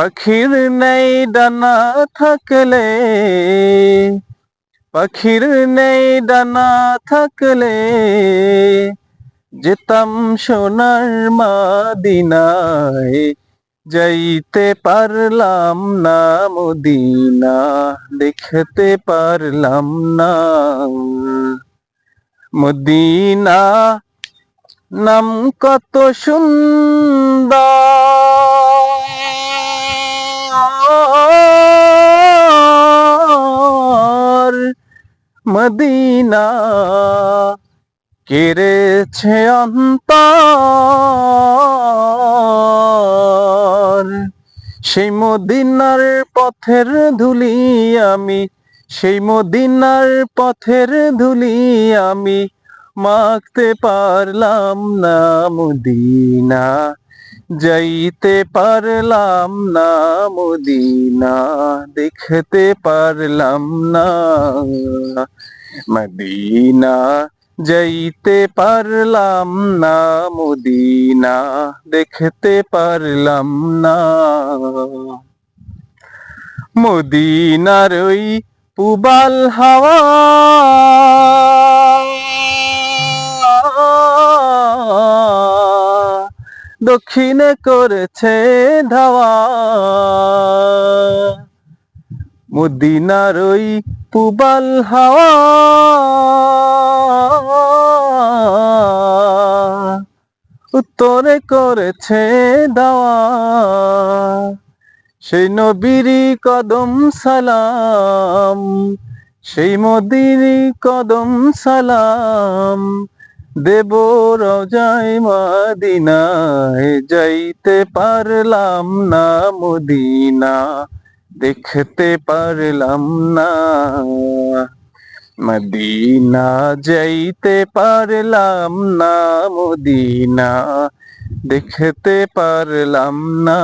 পাখির নেই ডানা থাকলে, পাখির নেই ডানা থাকলে, যেতাম সোনার মাদিনায়, যাইতে পারলাম না মদিনা, দেখতে পারলাম না। মদিনা নাম কত সুন্দর। মদিনা কেড়েছে অন্তর। সেই মদিনার পথের ধুলি আমি, সেই মদিনার পথের ধুলি আমি মাখতে পারলাম না মদিনা। যাইতে পারলাম না মদিনা, দেখতে পারলাম না মদিনা, যাইতে পারলাম না মদিনা, দেখতে পারলাম না মদিনার ওই পুবাল হাওয়া দক্ষিণে করেছে ধাওয়া। মদিনার ওই পুবাল হাওয়া। উত্তরে করেছে দাওয়া সেই নবীরই কদম সালাম, সেই মদিরই কদম সালাম। দেব রজাই মাদিনায় যাইতে পারলাম না মদিনা, দেখতে পারলাম না। মদিনা যাইতে পারলাম না মদিনা, দেখতে পারলাম না।